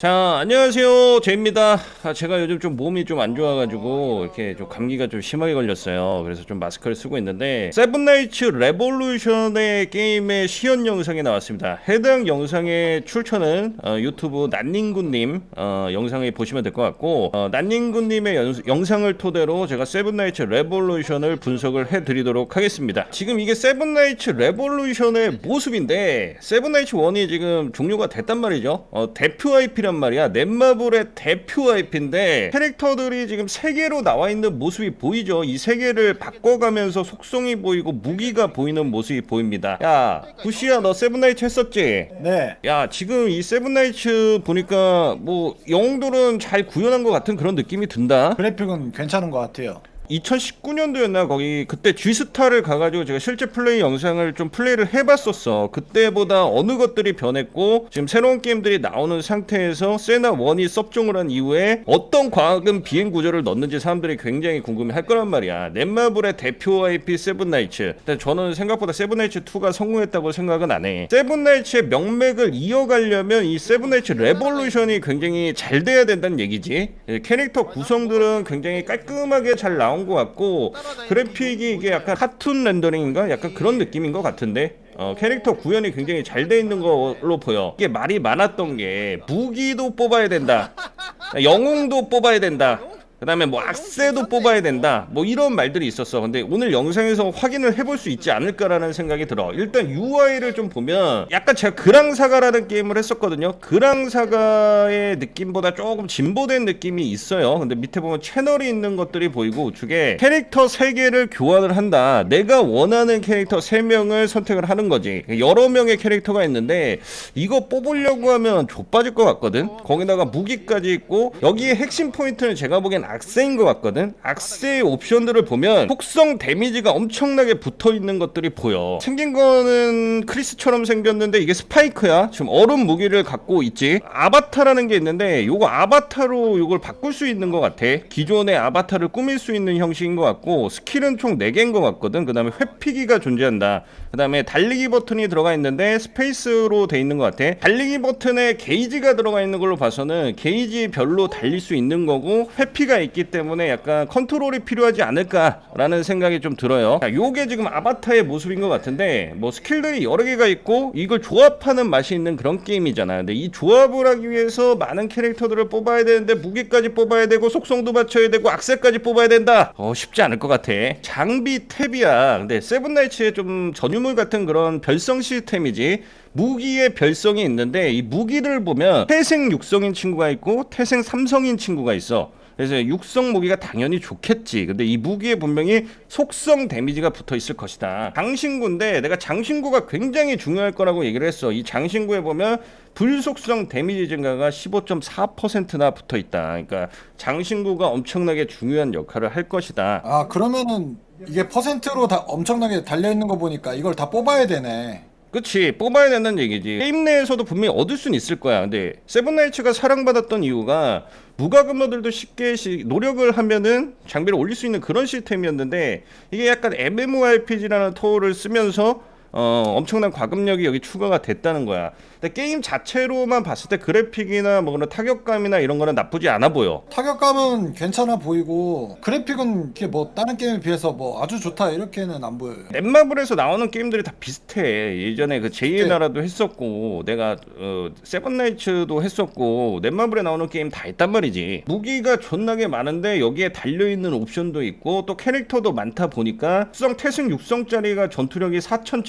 자, 안녕하세요. 제입니다. 아, 제가 요즘 좀 몸이 좀 안 좋아가지고, 이렇게 좀 감기가 좀 심하게 걸렸어요. 그래서 좀 마스크를 쓰고 있는데, 세븐나이츠 레볼루션의 게임의 시연 영상이 나왔습니다. 해당 영상의 출처는 어, 유튜브 난닝구님 어, 영상을 보시면 될 것 같고, 어, 난닝구님의 연- 영상을 토대로 제가 세븐나이츠 레볼루션을 분석을 해드리도록 하겠습니다. 지금 이게 세븐나이츠 레볼루션의 모습인데, 세븐나이츠 1이 지금 종료가 됐단 말이죠. 어, 대표 IP 란 말이야. 넷마블의 대표 IP인데 캐릭터들이 지금 세 개로 나와 있는 모습이 보이죠. 이 세 개를 바꿔가면서 속성이 보이고 무기가 보이는 모습이 보입니다. 야, 구시야 너 세븐나이츠 했었지? 네. 야 지금 이 세븐나이츠 보니까 뭐 영웅들은 잘 구현한 것 같은 그런 느낌이 든다. 그래픽은 괜찮은 것 같아요. 2019년도였나 거기 그때 G스타를 가가지고 제가 실제 플레이 영상을 좀 플레이를 해봤었어. 그때보다 어느 것들이 변했고 지금 새로운 게임들이 나오는 상태에서 세나 1이 섭종을 한 이후에 어떤 과학은 비행 구조를 넣는지 사람들이 굉장히 궁금해할 거란 말이야. 넷마블의 대표 IP 세븐나이츠. 근데 저는 생각보다 세븐나이츠 2가 성공했다고 생각은 안해. 세븐나이츠의 명맥을 이어가려면 이 세븐나이츠 레볼루션이 굉장히 잘 돼야 된다는 얘기지. 예, 캐릭터 구성들은 굉장히 깔끔하게 잘 나온 것 같고 그래픽이 이게 약간 카툰 렌더링인가? 약간 그런 느낌인 것 같은데? 어, 캐릭터 구현이 굉장히 잘 돼 있는 걸로 보여. 이게 말이 많았던 게 무기도 뽑아야 된다. 영웅도 뽑아야 된다 그 다음에 뭐 악세도 뽑아야 된다. 뭐 이런 말들이 있었어. 근데 오늘 영상에서 확인을 해볼 수 있지 않을까라는 생각이 들어. 일단 UI를 좀 보면 약간 제가 그랑사가라는 게임을 했었거든요. 그랑사가의 느낌보다 조금 진보된 느낌이 있어요. 근데 밑에 보면 채널이 있는 것들이 보이고 우측에 캐릭터 3개를 교환을 한다. 내가 원하는 캐릭터 3명을 선택을 하는 거지. 여러 명의 캐릭터가 있는데 이거 뽑으려고 하면 좆빠질 것 같거든? 거기다가 무기까지 있고 여기에 핵심 포인트는 제가 보기엔 악세인 것 같거든? 악세의 옵션들을 보면 속성 데미지가 엄청나게 붙어 있는 것들이 보여. 생긴 거는 크리스처럼 생겼는데 이게 스파이크야? 지금 얼음 무기를 갖고 있지? 아바타라는 게 있는데 요거 아바타로 요걸 바꿀 수 있는 것 같아. 기존의 아바타를 꾸밀 수 있는 형식인 것 같고 스킬은 총 4개인 것 같거든? 그 다음에 회피기가 존재한다. 그 다음에 달리기 버튼이 들어가 있는데 스페이스로 돼 있는 것 같아. 달리기 버튼에 게이지가 들어가 있는 걸로 봐서는 게이지 별로 달릴 수 있는 거고 회피가 있기 때문에 약간 컨트롤이 필요하지 않을까라는 생각이 좀 들어요. 자, 요게 지금 아바타의 모습인 것 같은데 뭐 스킬들이 여러 개가 있고 이걸 조합하는 맛이 있는 그런 게임이잖아 근데 이 조합을 하기 위해서 많은 캐릭터들을 뽑아야 되는데 무기까지 뽑아야 되고 속성도 맞춰야 되고 악세까지 뽑아야 된다. 어 쉽지 않을 것 같아. 장비 탭이야. 근데 세븐나이츠의 좀 전유물 같은 그런 별성 시스템이지. 무기의 별성이 있는데 이 무기를 보면 태생 육성인 친구가 있고 태생 삼성인 친구가 있어 그래서 육성 무기가 당연히 좋겠지. 근데 이 무기에 분명히 속성 데미지가 붙어 있을 것이다. 장신구인데 내가 장신구가 굉장히 중요할 거라고 얘기를 했어. 이 장신구에 보면 불속성 데미지 증가가 15.4%나 붙어 있다. 그러니까 장신구가 엄청나게 중요한 역할을 할 것이다. 아 그러면은 이게 퍼센트로 다 엄청나게 달려 있는 거 보니까 이걸 다 뽑아야 되네. 그치 뽑아야 된다는 얘기지. 게임 내에서도 분명히 얻을 수는 있을 거야. 근데 세븐나이츠가 사랑받았던 이유가 무과금러들도 쉽게 시, 노력을 하면은 장비를 올릴 수 있는 그런 시스템이었는데 이게 약간 MMORPG라는 토를 쓰면서 어, 엄청난 과금력이 여기 추가가 됐다는 거야. 근데 게임 자체로만 봤을 때 그래픽이나 뭐 그런 타격감이나 이런 거는 나쁘지 않아 보여. 타격감은 괜찮아 보이고 그래픽은 이게 뭐 다른 게임에 비해서 뭐 아주 좋다 이렇게는 안 보여요. 넷마블에서 나오는 게임들이 다 비슷해. 예전에 그 제2의 네. 나라도 했었고, 내가 어, 세븐나이츠도 했었고, 넷마블에 나오는 게임 다 있단 말이지. 무기가 존나게 많은데 여기에 달려 있는 옵션도 있고, 또 캐릭터도 많다 보니까 수성 태승 6성짜리가 전투력이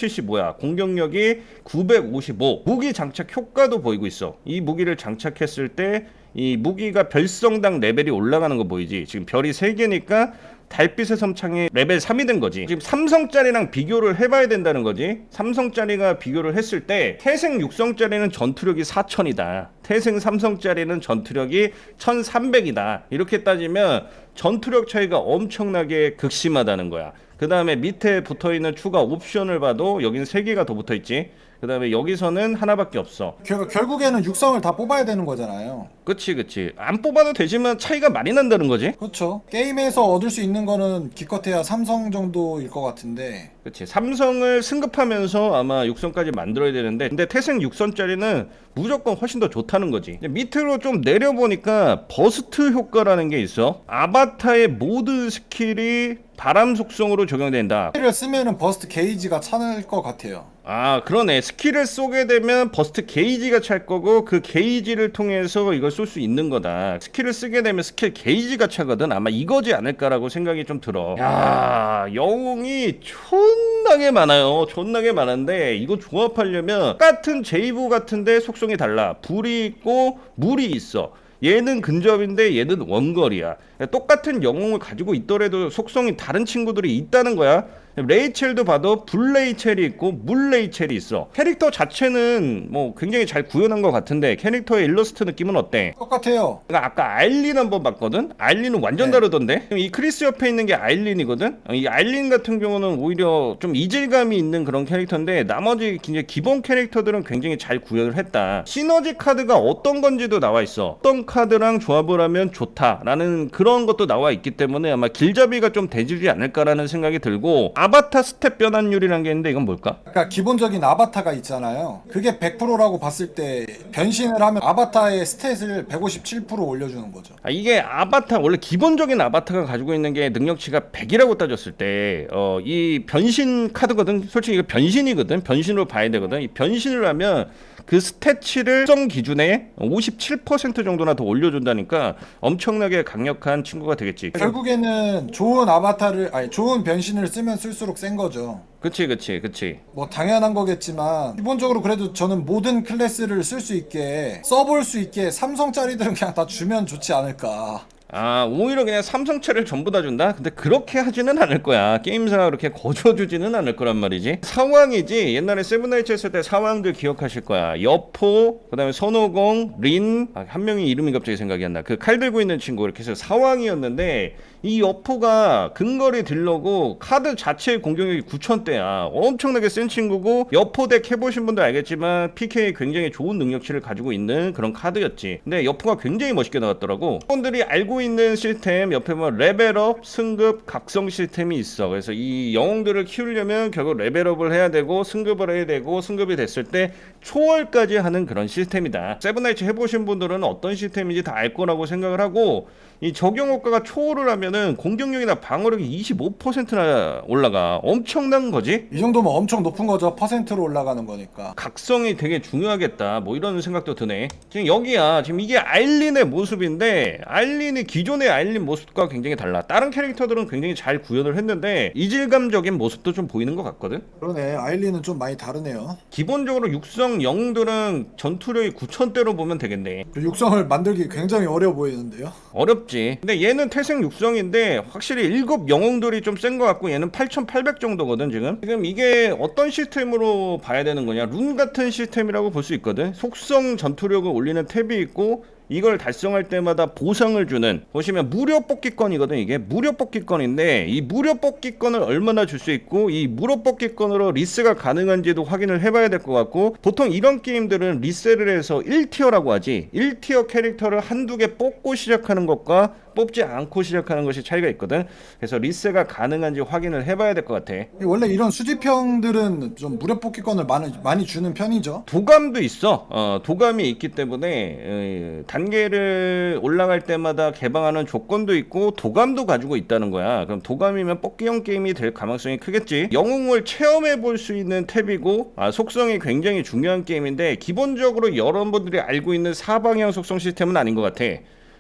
4075야. 공격력이 955. 무기 장착 효과도 보이고 있어. 이 무기를 장착했을 때 이 무기가 별성당 레벨이 올라가는 거 보이지? 지금 별이 3개니까 달빛의 섬창이 레벨 3이 된 거지. 지금 삼성짜리랑 비교를 해봐야 된다는 거지. 삼성짜리가 비교를 했을 때 태생 6성짜리는 전투력이 4000이다. 태생 삼성짜리는 전투력이 1300이다. 이렇게 따지면 전투력 차이가 엄청나게 극심하다는 거야. 그 다음에 밑에 붙어 있는 추가 옵션을 봐도 여기는 3개가 더 붙어 있지. 그 다음에 여기서는 하나밖에 없어. 결, 결국에는 육성을 다 뽑아야 되는 거잖아요. 그치, 그치. 안 뽑아도 되지만 차이가 많이 난다는 거지? 그렇죠. 게임에서 얻을 수 있는 거는 기껏해야 삼성 정도일 것 같은데 그치. 삼성을 승급하면서 아마 육선까지 만들어야 되는데, 근데 태생 육선짜리는 무조건 훨씬 더 좋다는 거지. 이제 밑으로 좀 내려보니까 버스트 효과라는 게 있어. 아바타의 모든 스킬이 바람 속성으로 적용된다. 스킬을 쓰면은 버스트 게이지가 차는 것 같아요. 아 그러네. 스킬을 쏘게 되면 버스트 게이지가 찰 거고 그 게이지를 통해서 이걸 쏠 수 있는 거다. 스킬을 쓰게 되면 스킬 게이지가 차거든. 아마 이거지 않을까라고 생각이 좀 들어. 야. 영웅이 존나게 많아요. 존나게 많은데 이거 조합하려면 똑같은 제이브 같은데 속성이 달라. 불이 있고 물이 있어. 얘는 근접인데 얘는 원거리야. 똑같은 영웅을 가지고 있더라도 속성이 다른 친구들이 있다는 거야. 레이첼도 봐도 불 레이첼이 있고 물 레이첼이 있어. 캐릭터 자체는 뭐 굉장히 잘 구현한 것 같은데 캐릭터의 일러스트 느낌은 어때? 똑같아요. 내가 아까 아일린 한번 봤거든? 아일린은 완전 네. 다르던데? 이 크리스 옆에 있는 게 아일린이거든? 어, 이 아일린 같은 경우는 오히려 좀 이질감이 있는 그런 캐릭터인데 나머지 이제 기본 캐릭터들은 굉장히 잘 구현을 했다. 시너지 카드가 어떤 건지도 나와 있어. 어떤 카드랑 조합을 하면 좋다라는 그런 것도 나와 있기 때문에 아마 길잡이가 좀 되지 않을까라는 생각이 들고 아바타 스텝 변환율이라는 게 있는데 이건 뭘까? 그러니까 기본적인 아바타가 있잖아요. 그게 100%라고 봤을 때 변신을 하면 아바타의 스탯을 157% 올려주는 거죠. 아, 이게 아바타 원래 기본적인 아바타가 가지고 있는 게 능력치가 100이라고 따졌을 때 어, 이 변신 카드거든. 솔직히 이거 변신이거든. 변신으로 봐야 되거든. 이 변신을 하면 그 스태치를 정 기준에 57% 정도나 더 올려준다니까 엄청나게 강력한 친구가 되겠지. 결국에는 좋은 아바타를 아니 좋은 변신을 쓰면 쓸수록 센 거죠. 그치 그치 그치. 뭐 당연한 거겠지만 기본적으로 그래도 저는 모든 클래스를 쓸 수 있게 써볼 수 있게 삼성짜리들은 그냥 다 주면 좋지 않을까. 아 오히려 그냥 삼성차를 전부 다 준다? 근데 그렇게 하지는 않을 거야. 게임사가 그렇게 거저주지는 않을 거란 말이지. 사왕이지. 옛날에 세븐나이츠 했을 때 사왕들 기억하실 거야. 여포 그 다음에 선호공 린한 명이 이름이 갑자기 생각이 안 나. 그 칼 들고 있는 친구. 이렇게 해서 사왕이었는데 이 여포가 근거리 딜러고 카드 자체의 공격력이 9천대야. 엄청나게 센 친구고 여포 덱 해보신 분들 알겠지만 PK 굉장히 좋은 능력치를 가지고 있는 그런 카드였지. 근데 여포가 굉장히 멋있게 나왔더라고. 분들이 알고 있는 시스템 옆에 보면 레벨업, 승급, 각성 시스템이 있어. 그래서 이 영웅들을 키우려면 결국 레벨업을 해야 되고 승급을 해야 되고 승급이 됐을 때 초월까지 하는 그런 시스템이다. 세븐나이츠 해보신 분들은 어떤 시스템인지 다 알 거라고 생각을 하고 이 적용 효과가 초월을 하면은 공격력이나 방어력이 25%나 올라가 엄청난 거지 이 정도면 엄청 높은 거죠. 퍼센트로 올라가는 거니까. 각성이 되게 중요하겠다 뭐 이런 생각도 드네 지금 여기야 지금 이게 아일린의 모습인데 아일린이 기존의 아일린 모습과 굉장히 달라 다른 캐릭터들은 굉장히 잘 구현을 했는데 이질감적인 모습도 좀 보이는 것 같거든 그러네. 아일리는 좀 많이 다르네요. 기본적으로 육성 영웅들은 전투력이 9천대로 보면 되겠네 그 육성을 만들기 굉장히 어려워 보이는데요. 어렵 지. 근데 얘는 태생 육성인데 확실히 일곱 영웅들이 좀 센 것 같고 얘는 8,800 정도거든 지금. 지금 이게 어떤 시스템으로 봐야 되는 거냐? 룬 같은 시스템이라고 볼 수 있거든. 속성 전투력을 올리는 탭이 있고 이걸 달성할 때마다 보상을 주는 보시면 무료 뽑기권이거든 이게. 무료 뽑기권인데 이 무료 뽑기권을 얼마나 줄 수 있고 이 무료 뽑기권으로 리스가 가능한지도 확인을 해봐야 될 것 같고 보통 이런 게임들은 리세를 해서 1티어라고 하지. 1티어 캐릭터를 한두 개 뽑고 시작하는 것과 뽑지 않고 시작하는 것이 차이가 있거든 그래서 리세가 가능한지 확인을 해봐야 될 것 같아 원래 이런 수집형들은 좀 무료 뽑기권을 많이, 많이 주는 편이죠. 도감도 있어. 어, 도감이 있기 때문에 어, 단계를 올라갈 때마다 개방하는 조건도 있고 도감도 가지고 있다는 거야. 그럼 도감이면 뽑기형 게임이 될 가능성이 크겠지. 영웅을 체험해 볼 수 있는 탭이고 아, 속성이 굉장히 중요한 게임인데 기본적으로 여러분들이 알고 있는 사방향 속성 시스템은 아닌 것 같아.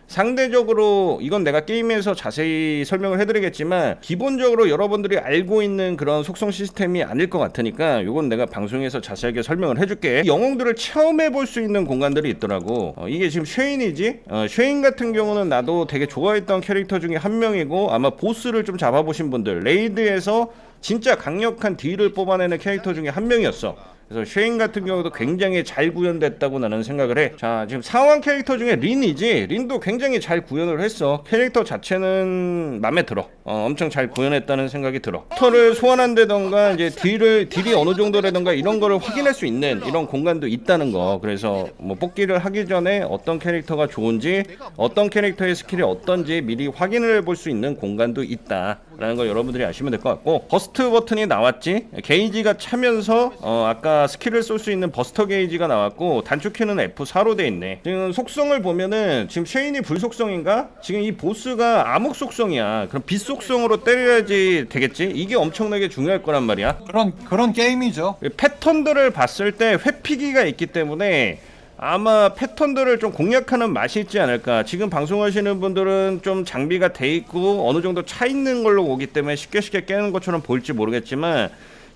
상대적으로 이건 내가 게임에서 자세히 설명을 해드리겠지만 기본적으로 여러분들이 알고 있는 그런 속성 시스템이 아닐 것 같으니까 이건 내가 방송에서 자세하게 설명을 해줄게. 영웅들을 체험해 볼 수 있는 공간들이 있더라고. 어, 이게 지금 쉐인이지? 어, 쉐인 같은 경우는 나도 되게 좋아했던 캐릭터 중에 한 명이고 아마 보스를 좀 잡아보신 분들 레이드에서 진짜 강력한 딜을 뽑아내는 캐릭터 중에 한 명이었어 그래서 쉐인 같은 경우도 굉장히 잘 구현됐다고 나는 생각을 해. 자, 지금 상황 캐릭터 중에 린이지. 린도 굉장히 잘 구현을 했어. 캐릭터 자체는 마음에 들어. 어, 엄청 잘 구현했다는 생각이 들어. 터를 소환한다던가 이제 딜을 딜이 어느 정도라던가 이런 거를 확인할 수 있는 이런 공간도 있다는 거. 그래서 뭐 뽑기를 하기 전에 어떤 캐릭터가 좋은지 어떤 캐릭터의 스킬이 어떤지 미리 확인을 해볼 수 있는 공간도 있다라는 걸 여러분들이 아시면 될 것 같고 버스트 버튼이 나왔지 게이지가 차면서 어, 아까 스킬을 쏠 수 있는 버스터 게이지가 나왔고 단축키는 F4로 돼 있네. 지금 속성을 보면은 지금 쉐인이 불속성인가? 지금 이 보스가 암흑 속성이야. 그럼 빛속 성으로 때려야지 되겠지? 이게 엄청나게 중요할 거란 말이야. 그런 그런 게임이죠. 패턴들을 봤을 때 회피기가 있기 때문에 아마 패턴들을 좀 공략하는 맛이 있지 않을까. 지금 방송하시는 분들은 좀 장비가 돼 있고 어느 정도 차 있는 걸로 오기 때문에 쉽게 쉽게 깨는 것처럼 보일지 모르겠지만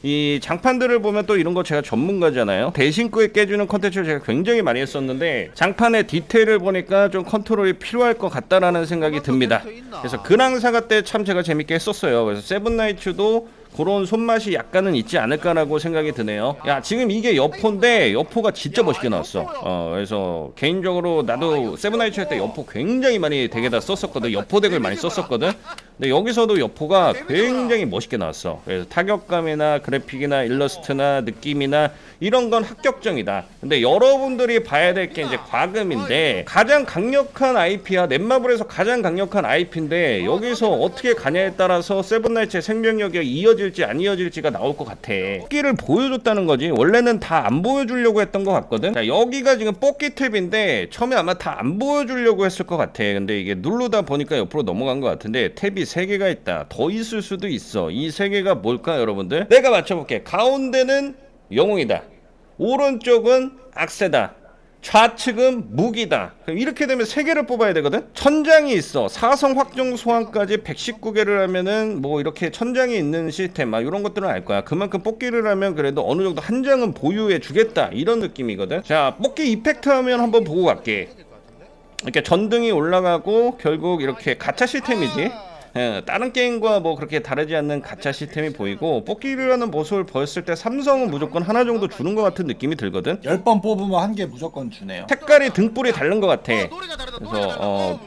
이 장판들을 보면 또 이런 거 제가 전문가잖아요. 대신구에 깨주는 컨텐츠를 제가 굉장히 많이 했었는데 장판의 디테일을 보니까 좀 컨트롤이 필요할 것 같다라는 생각이 듭니다. 그래서 근황사가 때 참 제가 재밌게 했었어요. 그래서 세븐나이츠도 그런 손맛이 약간은 있지 않을까라고 생각이 드네요. 야 지금 이게 여포인데 여포가 진짜 멋있게 나왔어. 어 그래서 개인적으로 나도 세븐나이츠 할 때 여포 굉장히 많이 덱에다 썼었거든. 여포 덱을 많이 썼었거든. 근데 여기서도 여포가 굉장히 멋있게 나왔어. 그래서 타격감이나 그래픽이나 일러스트나 느낌이나 이런 건 합격점이다. 근데 여러분들이 봐야 될 게 이제 과금인데 가장 강력한 IP야 넷마블에서 가장 강력한 IP인데 여기서 어떻게 가냐에 따라서 세븐나이츠의 생명력이 이어질지 안 이어질지가 나올 것 같아. 뽑기를 보여줬다는 거지. 원래는 다 안 보여주려고 했던 것 같거든. 자 여기가 지금 뽑기 탭인데 처음에 아마 다 안 보여주려고 했을 것 같아. 근데 이게 누르다 보니까 옆으로 넘어간 것 같은데 탭이 세 개가 있다. 더 있을 수도 있어. 이 세 개가 뭘까 여러분들? 내가 맞춰볼게. 가운데는 영웅이다. 오른쪽은 악세다. 좌측은 무기다. 이렇게 되면 세 개를 뽑아야 되거든. 천장이 있어. 사성 확정 소환까지 119개를 하면은 뭐 이렇게 천장이 있는 시스템 막 이런 것들은 알 거야. 그만큼 뽑기를 하면 그래도 어느 정도 한 장은 보유해 주겠다 이런 느낌이거든. 자 뽑기 이펙트 하면 한번 보고 갈게. 이렇게 전등이 올라가고 결국 이렇게 가차 시스템이지. 예, 다른 게임과 뭐 그렇게 다르지 않는 가차 시스템이 보이고 뽑기를 하는 모습을 보였을 때 삼성은 무조건 하나 정도 주는 것 같은 느낌이 들거든. 10번 뽑으면 한 개 무조건 주네요. 색깔이 등불이 다른 것 같아. 다르다. 그래서 어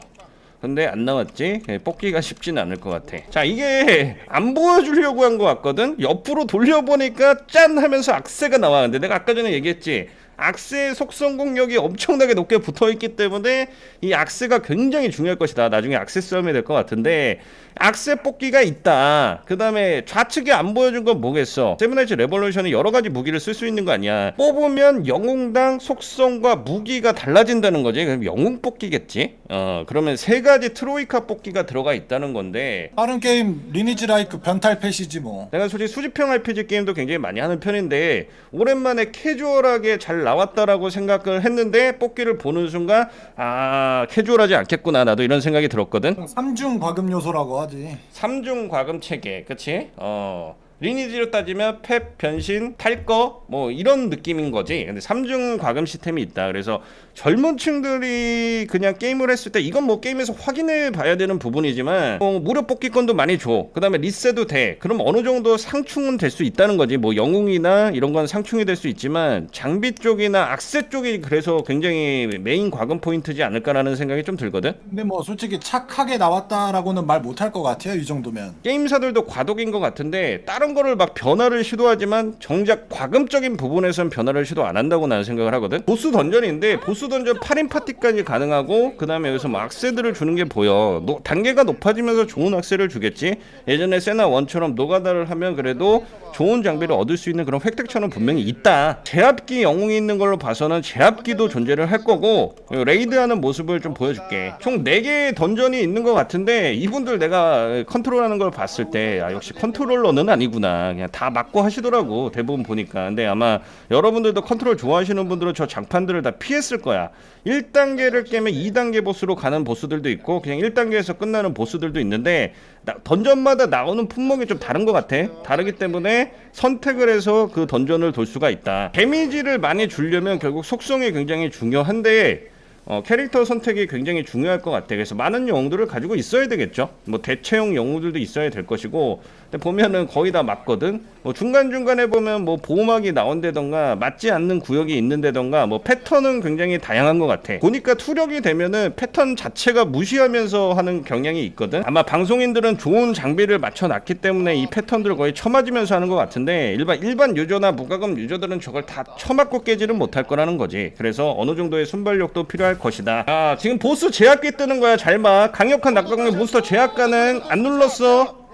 근데 안 나왔지. 예, 뽑기가 쉽진 않을 것 같아. 자 이게 안 보여주려고 한 것 같거든. 옆으로 돌려보니까 짠 하면서 악세가 나와. 근데 내가 아까 전에 얘기했지. 악세의 속성 공력이 엄청나게 높게 붙어 있기 때문에 이 악세가 굉장히 중요할 것이다. 나중에 악세 싸움이 될 것 같은데 악세 뽑기가 있다. 그 다음에 좌측에 안 보여준 건 뭐겠어? 세븐나이츠 레볼루션은 여러 가지 무기를 쓸 수 있는 거 아니야. 뽑으면 영웅당 속성과 무기가 달라진다는 거지. 그럼 영웅 뽑기겠지? 어, 그러면 세 가지 트로이카 뽑기가 들어가 있다는 건데 다른 게임 리니지 라이크 변탈 펫이지 뭐. 내가 솔직히 수집형 RPG 게임도 굉장히 많이 하는 편인데 오랜만에 캐주얼하게 잘 나왔다라고 생각을 했는데 뽑기를 보는 순간 아 캐주얼하지 않겠구나 나도 이런 생각이 들었거든 삼중 과금 요소라고 하지. 삼중 과금 체계, 그치? 어. 리니지로 따지면 펩, 변신, 탈 거 뭐 이런 느낌인 거지. 근데 삼중 과금 시스템이 있다. 그래서 젊은 층들이 그냥 게임을 했을 때 이건 뭐 게임에서 확인해 봐야 되는 부분이지만 뭐 무료 뽑기권도 많이 줘. 그다음에 리세도 돼. 그럼 어느 정도 상충은 될 수 있다는 거지. 뭐 영웅이나 이런 건 상충이 될 수 있지만 장비 쪽이나 악세 쪽이 그래서 굉장히 메인 과금 포인트지 않을까라는 생각이 좀 들거든. 근데 뭐 솔직히 착하게 나왔다라고는 말 못할 것 같아요. 이 정도면. 게임사들도 과도기인 것 같은데 다른 거를 막 변화를 시도하지만 정작 과금적인 부분에선 변화를 시도 안 한다고 나는 생각을 하거든 보스 던전인데 보스 던전 8인 파티까지 가능하고 그 다음에 여기서 뭐 악세들을 주는 게 보여. 노, 단계가 높아지면서 좋은 악세를 주겠지. 예전에 세나 원처럼 노가다를 하면 그래도 좋은 장비를 얻을 수 있는 그런 획득처는 분명히 있다. 제압기 영웅이 있는 걸로 봐서는 제압기도 존재를 할 거고 레이드하는 모습을 좀 보여줄게. 총 4개의 던전이 있는 것 같은데 이분들 내가 컨트롤하는 걸 봤을 때 아, 역시 컨트롤러는 아니구나. 그냥 다 맞고 하시더라고 대부분 보니까. 근데 아마 여러분들도 컨트롤 좋아하시는 분들은 저 장판들을 다 피했을 거야 1단계를 깨면 2단계 보스로 가는 보스들도 있고 그냥 1단계에서 끝나는 보스들도 있는데 나- 던전마다 나오는 품목이 좀 다른 것 같아. 다르기 때문에 선택을 해서 그 던전을 돌 수가 있다. 데미지를 많이 주려면 결국 속성이 굉장히 중요한데 어, 캐릭터 선택이 굉장히 중요할 것 같아. 그래서 많은 영웅들을 가지고 있어야 되겠죠. 뭐 대체형 영웅들도 있어야 될 것이고. 근데 보면은 거의 다 맞거든. 뭐 중간 중간에 보면 뭐 보호막이 나온다던가 맞지 않는 구역이 있는다던가 뭐 패턴은 굉장히 다양한 것 같아. 보니까 투력이 되면은 패턴 자체가 무시하면서 하는 경향이 있거든. 아마 방송인들은 좋은 장비를 맞춰놨기 때문에 이 패턴들을 거의 쳐맞으면서 하는 것 같은데 일반 일반 유저나 무과금 유저들은 저걸 다 쳐맞고 깨지는 못할 거라는 거지. 그래서 어느 정도의 순발력도 필요할 것이다. 아 지금 보스 제압기 뜨는 거야. 잘 봐. 강력한 낙광의 몬스터 제압 가능. 안 눌렀어.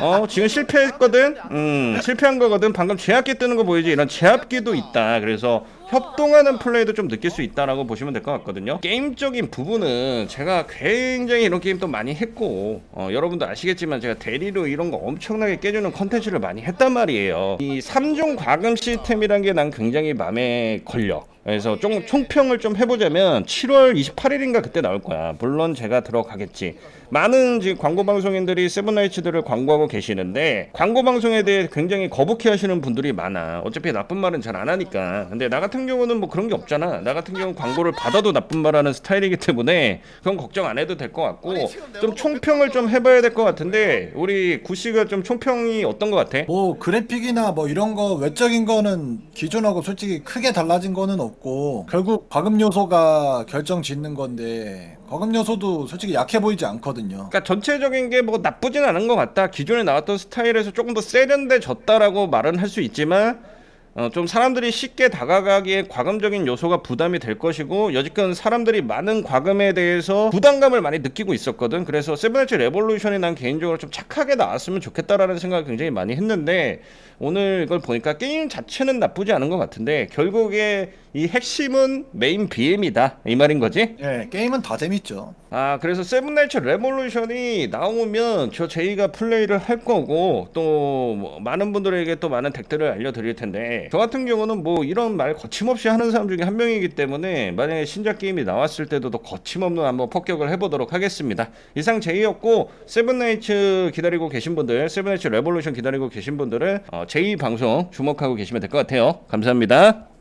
어 지금 실패했거든 음 실패한 거거든 방금 제압기 뜨는 거 보이지 이런 제압기도 있다 그래서 협동하는 플레이도 좀 느낄 수 있다라고 보시면 될 것 같거든요 게임적인 부분은 제가 굉장히 이런 게임도 많이 했고 어, 여러분도 아시겠지만 제가 대리로 이런 거 엄청나게 깨주는 컨텐츠를 많이 했단 말이에요 이 3종 과금 시스템이란 게 난 굉장히 마음에 걸려 그래서 좀 총평을 좀 해보자면 7월 28일인가 그때 나올 거야. 물론 제가 들어가겠지. 많은 지금 광고 방송인들이 세븐나이츠들을 광고하고 계시는데 광고 방송에 대해 굉장히 거북해 하시는 분들이 많아. 어차피 나쁜 말은 잘 안 하니까. 근데 나 같은 경우는 뭐 그런 게 없잖아. 나 같은 경우는 광고를 받아도 나쁜 말 하는 스타일이기 때문에 그건 걱정 안 해도 될 것 같고 좀 총평을 좀 해봐야 될 것 같은데 우리 구 씨가 좀 총평이 어떤 것 같아? 뭐 그래픽이나 뭐 이런 거 외적인 거는 기존하고 솔직히 크게 달라진 거는 없고 결국 과금 요소가 결정 짓는 건데 과금 요소도 솔직히 약해 보이지 않거든요. 그러니까 전체적인 게 뭐 나쁘진 않은 것 같다. 기존에 나왔던 스타일에서 조금 더 세련돼졌다라고 말은 할 수 있지만 어, 좀 사람들이 쉽게 다가가기에 과금적인 요소가 부담이 될 것이고 여지껏 사람들이 많은 과금에 대해서 부담감을 많이 느끼고 있었거든. 그래서 세븐에츠 레볼루션이 난 개인적으로 좀 착하게 나왔으면 좋겠다라는 생각을 굉장히 많이 했는데 오늘 이걸 보니까 게임 자체는 나쁘지 않은 것 같은데 결국에 이 핵심은 메인 BM이다 이 말인 거지? 예, 게임은 다 재밌죠. 아 그래서 세븐나이츠 레볼루션이 나오면 저 제이가 플레이를 할 거고 또뭐 많은 분들에게 또 많은 덱들을 알려드릴 텐데 저 같은 경우는 뭐 이런 말 거침없이 하는 사람 중에 한 명이기 때문에 만약에 신작 게임이 나왔을 때도 더 거침없는 한번 폭격을 해보도록 하겠습니다 이상 제이였고 세븐나이츠 기다리고 계신 분들 세븐나이츠 레볼루션 기다리고 계신 분들은 어, 제이 방송 주목하고 계시면 될 것 같아요 감사합니다